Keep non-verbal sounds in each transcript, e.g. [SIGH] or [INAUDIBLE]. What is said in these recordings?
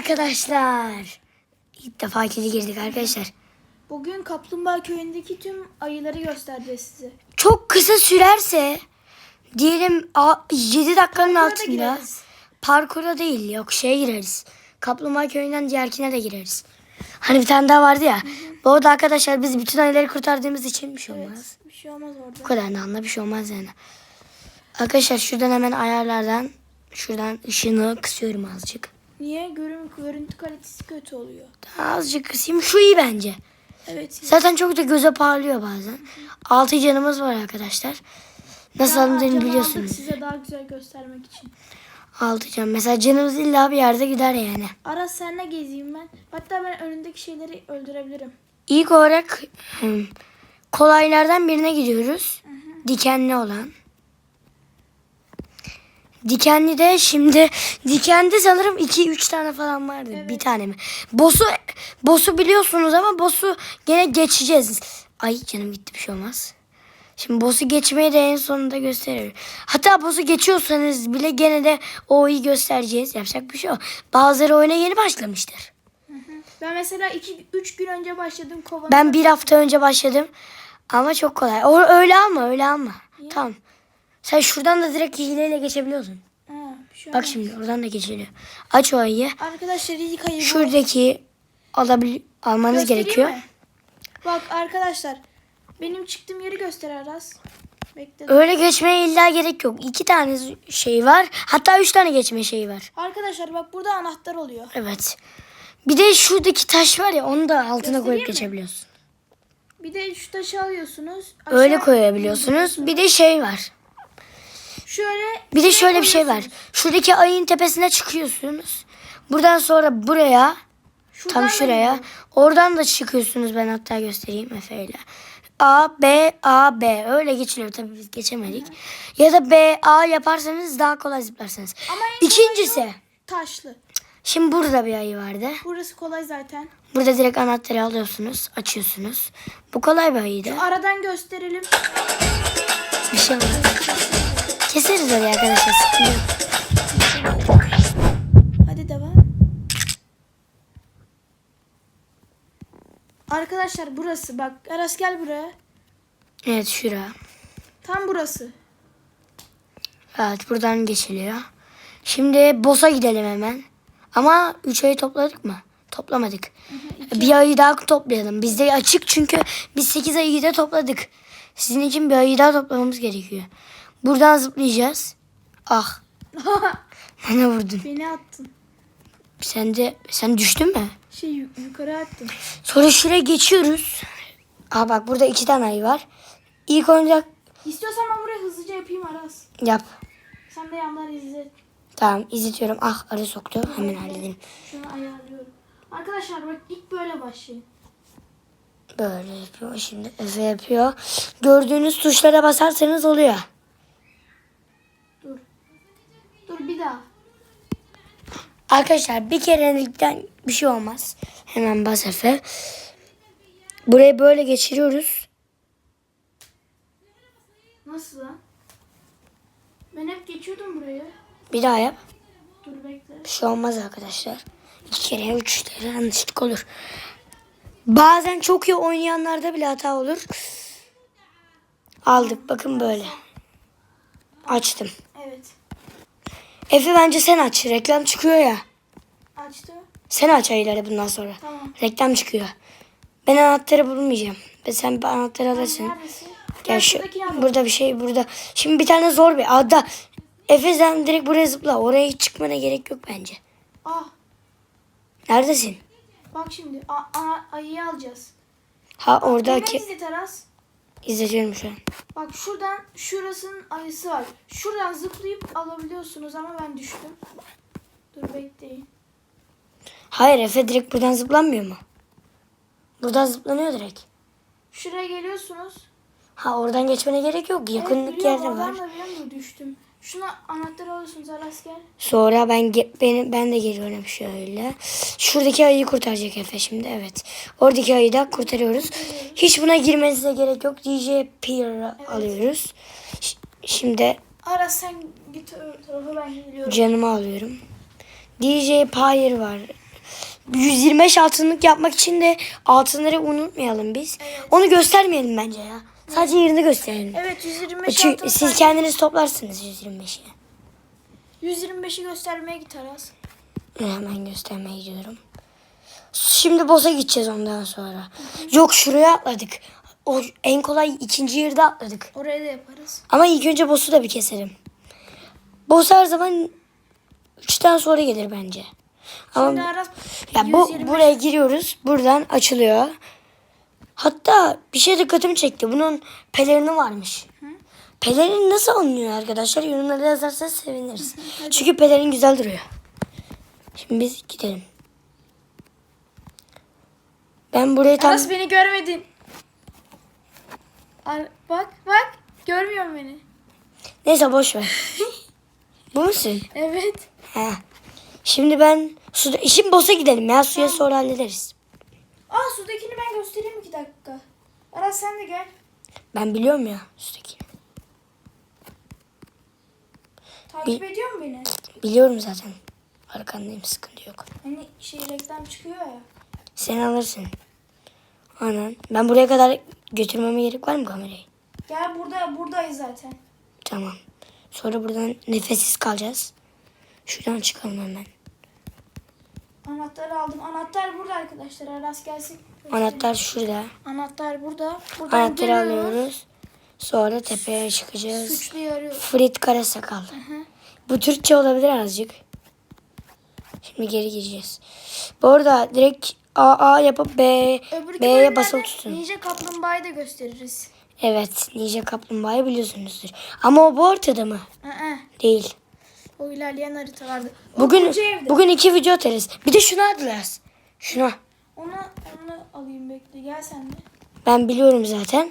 arkadaşlar. İlk defa kedi girdik arkadaşlar. Bugün Kaplumbağa Köyü'ndeki tüm ayıları göstereceğiz size. Çok kısa sürerse diyelim 7 dakikanın Parkura da altında gireriz. parkura değil yok şeye gireriz. Kaplumbağa köyünden diğerkine de gireriz. Hani bir tane daha vardı ya. Bu arada arkadaşlar biz bütün ayıları kurtardığımız için bir şey olmaz. Evet, bir şey olmaz Bu orada. kadar da anla bir şey olmaz yani. Arkadaşlar şuradan hemen ayarlardan şuradan ışığını kısıyorum azıcık. Niye? Görün, görüntü kalitesi kötü oluyor. Daha azıcık kısayım. Şu iyi bence. Evet. Zaten çok da göze parlıyor bazen. 6 canımız var arkadaşlar. Nasıl Can- alındığını can aldık biliyorsunuz. size daha güzel göstermek için. 6 can. Mesela canımız illa bir yerde gider yani. Aras senle gezeyim ben. Hatta ben önündeki şeyleri öldürebilirim. İlk olarak hmm, kolaylardan birine gidiyoruz. Dikenli olan. Dikenli de şimdi dikende sanırım 2-3 tane falan vardı. Bir tane mi? Boss'u boss'u biliyorsunuz ama boss'u gene geçeceğiz. Ay canım gitti bir şey olmaz. Şimdi boss'u geçmeyi de en sonunda gösterir. Hatta boss'u geçiyorsanız bile gene de o iyi göstereceğiz. Yapacak bir şey yok. Bazıları oyuna yeni başlamıştır. Ben mesela 2-3 gün önce başladım kovanı. Ben bir hafta önce başladım. Ama çok kolay. O, öyle alma öyle alma. Tamam. Sen şuradan da direkt hileyle geçebiliyorsun. Ha, şey Bak şimdi oradan da geçiliyor. Aç o ayıyı. Arkadaşlar ilk ayı bu. Şuradaki alabil almanız Göstereyim gerekiyor. mi? Bak arkadaşlar. Benim çıktığım yeri göster Aras. Bekle. Öyle geçmeye illa gerek yok. İki tane şey var. Hatta üç tane geçme şeyi var. Arkadaşlar bak burada anahtar oluyor. Evet. Bir de şuradaki taş var ya onu da altına Göstereyim koyup mi? geçebiliyorsun. Bir de şu taşı alıyorsunuz. Öyle aşağı koyabiliyorsunuz. Bir de şey var. Şöyle. Bir de şöyle bir şey var. Şuradaki ayın tepesine çıkıyorsunuz. Buradan sonra buraya Şuradan tam şuraya. gidiyor. Oradan da çıkıyorsunuz. Ben hatta göstereyim Efe ile. A, B, A, B. Öyle geçiliyor. Tabii biz geçemedik. Ya da B, A yaparsanız daha kolay zıplarsınız. Ama İkincisi. Taşlı. Şimdi burada bir ayı vardı. Burası kolay zaten. Burada direkt anahtarı alıyorsunuz. Açıyorsunuz. Bu kolay bir ayıydı. Aradan gösterelim. Bir şey olmaz. Keseriz orayı arkadaşlar. Hadi devam. Arkadaşlar burası bak. Aras gel buraya. Evet şura. Tam burası. Evet buradan geçiliyor. Şimdi boss'a gidelim hemen. Ama 3 ayı topladık mı? Toplamadık. Bir ayı daha toplayalım. Bizde açık çünkü biz 8 ayıyı da topladık. Sizin için bir ayı daha toplamamız gerekiyor. Buradan zıplayacağız. Ah. [LAUGHS] Bana vurdun. Beni attın. Sen de sen düştün mü? Şey yu- yukarı attın. Sonra şuraya geçiyoruz. Aa bak burada iki tane ayı var. İlk oyuncak İstiyorsan ben burayı hızlıca yapayım Aras. yap. Sen de yandan izle. Tamam izletiyorum. Ah arı soktu. Hemen halledeyim. Şunu ayarlıyorum. Arkadaşlar bak ilk böyle başlayın. Böyle yapıyor. Şimdi Efe yapıyor. Gördüğünüz tuşlara basarsanız oluyor. Dur bir daha. Arkadaşlar bir kerelikten bir şey olmaz. Hemen bas Efe. Burayı böyle geçiriyoruz. Nasıl lan? Ben hep geçiyordum burayı. Bir daha yap. Dur bekle. Bir şey olmaz arkadaşlar. İki kere üç kere yanlışlık olur. Bazen çok iyi oynayanlarda bile hata olur. Aldık bakın böyle. Açtım. Evet. Efe bence sen aç. Reklam çıkıyor ya. Açtı. Sen aç ayıları bundan sonra. Tamam. Reklam çıkıyor. Ben anahtarı bulmayacağım. Ve sen bir anahtarı alırsın. Neredesin? Gel şu, burada bir şey burada. Şimdi bir tane zor bir ada. Efe sen direkt buraya zıpla. Oraya hiç çıkmana gerek yok bence. Ah Neredesin? bak şimdi. A, a, ayıyı alacağız. Ha oradaki izle Teras. İzletiyorum şu an. Bak şuradan şurasının ayısı var. Şuradan zıplayıp alabiliyorsunuz ama ben düştüm. Dur bekleyin. Hayır Efe direkt buradan zıplanmıyor mu? Buradan zıplanıyor direkt. Şuraya geliyorsunuz. Ha oradan geçmene gerek yok. Yakınlık Evet, yerde var. da düştüm. Şuna anahtarı alıyorsunuz Aras gel. Sonra ben benim ben de geliyorum şöyle. Şuradaki ayıyı kurtaracak Efe şimdi evet. Oradaki ayıyı da kurtarıyoruz. Hiç buna girmenize gerek yok. DJ Peer alıyoruz. Ş- Şimdi Aras sen git tarafa ben geliyorum. canımı alıyorum. DJ Pyre var 125 altınlık yapmak için de altınları unutmayalım biz. Onu göstermeyelim bence ya. Sadece yerini gösterelim. Evet 125 Çünkü altın siz sadece- kendiniz toplarsınız 125'i. 125'i göstermeye git Aras. Hemen göstermeye gidiyorum. Şimdi boss'a gideceğiz ondan sonra. Yok şuraya atladık. O en kolay ikinci yerde atladık. Oraya da yaparız. Ama ilk önce boss'u da bir keselim. Boss her zaman 3'ten sonra gelir bence. Ama Şimdi Aras ya bu 125 buraya giriyoruz. Buradan açılıyor. Hatta bir şey dikkatimi çekti. Bunun pelerini varmış. Pelerin nasıl alınıyor arkadaşlar? Yorumlarda yazarsanız seviniriz. Çünkü pelerin güzel duruyor. Şimdi biz gidelim. Ben burayı tam... Aras beni görmedin. Ar- bak bak görmüyor beni. Neyse boş ver. [LAUGHS] Bu musun? Evet. He. Şimdi ben suda... Şimdi boss'a gidelim ya. Suya sonra hallederiz. Aa sudakini ben göstereyim. Aras sen de gel. Ben biliyorum ya sudaki. Takip ediyor musun beni? Biliyorum zaten. Arkandayım sıkıntı yok. Hani şey reklam çıkıyor ya. Sen alırsın. Aynen. Ben buraya kadar götürmeme gerek var mı kamerayı? Gel burada buradayız zaten. Tamam. Sonra buradan nefessiz kalacağız. Şuradan çıkalım hemen. Anahtarı aldım. Anahtar burada arkadaşlar. Aras gelsin. Anahtar şurada. Anahtar burada. Buradan Anahtarı geliyoruz. alıyoruz. Sonra tepeye çıkacağız. Suçluyu arıyoruz. Frit Karasakal. Bu Türkçe olabilir azıcık. Şimdi geri gireceğiz. Bu arada direkt A A yapıp B B'ye basılı tutun. Ninja Kaplumbağa'yı da gösteririz. Evet, Ninja Kaplumbağa'yı biliyorsunuzdur. Ama o bu ortada mı? Aa, Değil. o ilerleyen haritalarda. O Bugün bugün iki video atarız. Bir de şunu atlarız. Şuna. Ona, onu alayım bekle. Gel sen de. Ben biliyorum zaten.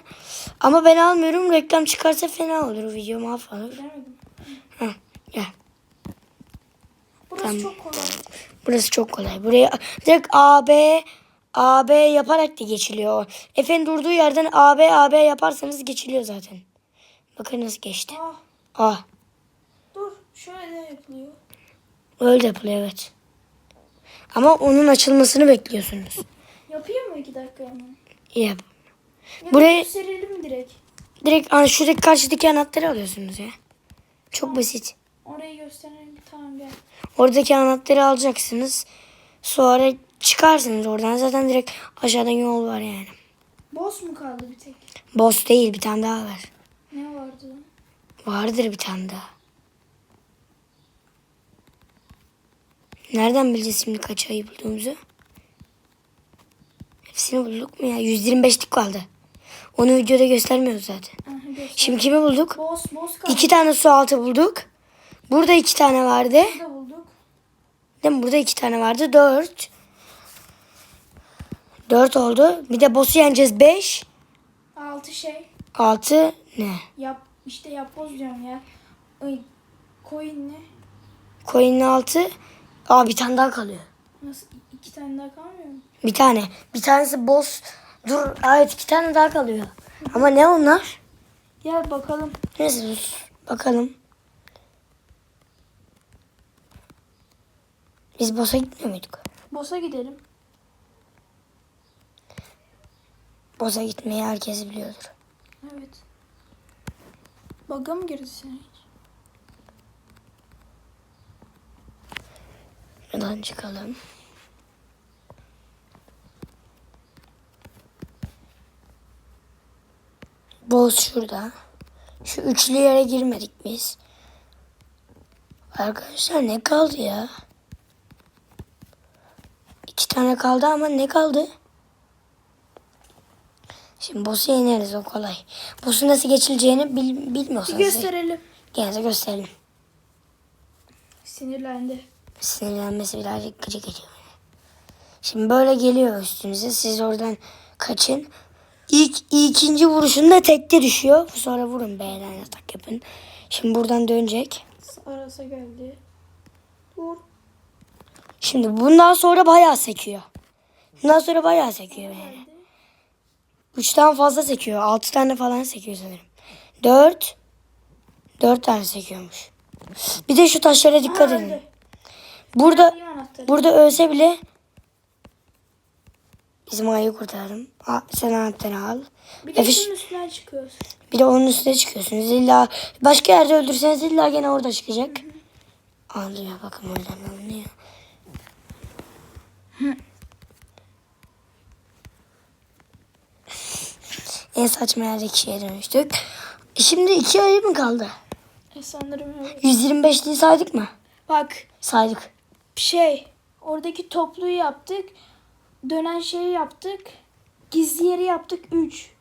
Ama ben almıyorum. Reklam çıkarsa fena olur. Video mahvolur. Bilemedim. Heh, gel. Burası Tamam. çok kolay. Burası çok kolay. Buraya direkt AB AB yaparak da geçiliyor. Efe'nin durduğu yerden AB AB yaparsanız geçiliyor zaten. Bakın nasıl geçti. Ah Ah. dur. Şöyle yapılıyor. Öyle yapılıyor evet. Ama onun açılmasını bekliyorsunuz. Yapayım mı iki dakika hemen? Yap. Ya Buraya- mi direkt? Direkt hani şuradaki karşıdaki anahtarı alıyorsunuz ya. Çok basit. Orayı gösterelim. Tamam gel. Oradaki anahtarı alacaksınız. Sonra çıkarsınız oradan. Zaten direkt aşağıdan yol var yani. Boss mu kaldı bir tek? Boss değil bir tane daha var. Ne vardı? Vardır bir tane daha. Nereden bileceğiz şimdi kaç ayı bulduğumuzu? Hepsini bulduk mu ya? 125'lik kaldı. Onu videoda göstermiyoruz zaten. Aha, göster. Şimdi kimi bulduk? Boss kaldı. İki tane su altı bulduk. Burada iki tane vardı. Burada bulduk. Değil mi? Burada iki tane vardı. Dört. Dört oldu. Bir de boss'u yeneceğiz. Beş. Altı şey. Altı ne? Yap işte yapboz diyorum ya. Ay, coin ne? Coin'in altı. Aa bir tane daha kalıyor. Nasıl iki tane daha kalmıyor mu? Bir tane. Bir tanesi boss. Dur. Evet iki tane daha kalıyor. Ama ne onlar? Gel bakalım. Neyse dur. Bakalım. Biz boss'a gitmiyor muyduk? Boss'a gidelim. Boss'a gitmeyi herkes biliyordur. Evet. Bug'a mı girdi sen hiç? Buradan çıkalım. Boss şurada. Şu üçlü yere girmedik biz. Arkadaşlar ne kaldı ya? İki tane kaldı ama ne kaldı? Şimdi boss'u yeneriz o kolay. Boss'u nasıl geçileceğini bil, Bir bilmiyorsanız gösterelim. gene de gösterelim. Sinirlendi. Sinirlenmesi birazcık gıcık ediyor beni. Şimdi böyle geliyor üstünüze. Siz oradan kaçın. İlk ikinci vuruşunda tekte düşüyor. Sonra vurun B'den atak yapın. Şimdi buradan dönecek. Arasa geldi. Dur. Şimdi bundan sonra bayağı sekiyor. Bundan sonra bayağı sekiyor yani. Üçten fazla sekiyor. Altı tane falan sekiyor sanırım. Dört. Dört tane sekiyormuş. Bir de şu taşlara dikkat edin. Burada burada ölse bile ayı kurtardım. Al, sen anahtarı al. Bir de Efe- şunun üstünden çıkıyoruz. Bir de onun üstüne çıkıyorsunuz. İlla başka yerde öldürseniz illa gene orada çıkacak. Alıyor bakın oradan alınıyor. en saçma yerdeki şeye dönüştük. Şimdi iki ayı mı kaldı? E sanırım öyle. 125'liği saydık mı? Bak Saydık. Şey oradaki topluyu yaptık. Dönen şeyi yaptık. Gizli yeri yaptık 3.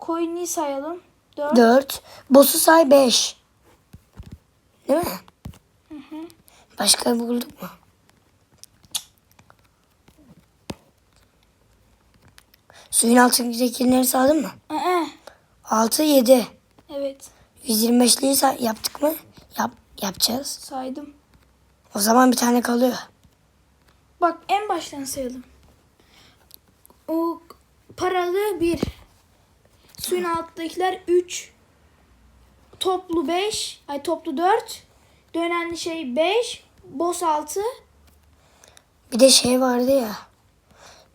Coin'i sayalım. 4. 4. Boss'u say 5. Değil mi? Başka bulduk mu? Suyun altındakileri saydın mı? Ee, 6, 7. evet 125'liği say- yaptık mı? Yap, yapacağız. saydım. O zaman bir tane kalıyor. Bak en baştan sayalım. O paralı 1. Suyun alttakiler 3. Toplu 5. Ay toplu 4. Dönen şey 5. Boss 6. Bir de şey vardı ya.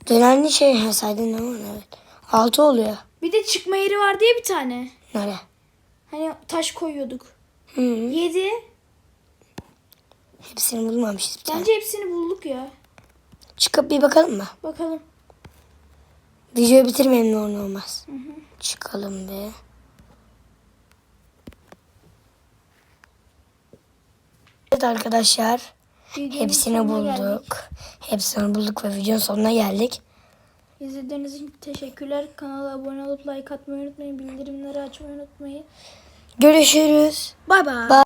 Dönenli şey ha, saydın mi? Evet. 6 oluyor. Bir de çıkma yeri var diye bir tane. Nerede? Hani taş koyuyorduk. Hı -hı. 7. Hepsini bulmamışız bir tane. Bence hepsini bulduk ya. Çıkıp bir bakalım mı? Bakalım. Videoyu bitirmeyelim ne olur olmaz. Çıkalım bir. Evet arkadaşlar. Videonun Hepsini sonuna geldik. bulduk. Hepsini bulduk ve videonun sonuna geldik. İzlediğiniz için teşekkürler. Kanala abone olup like atmayı unutmayın. Bildirimleri açmayı unutmayın. Görüşürüz. Bay bay. Bye.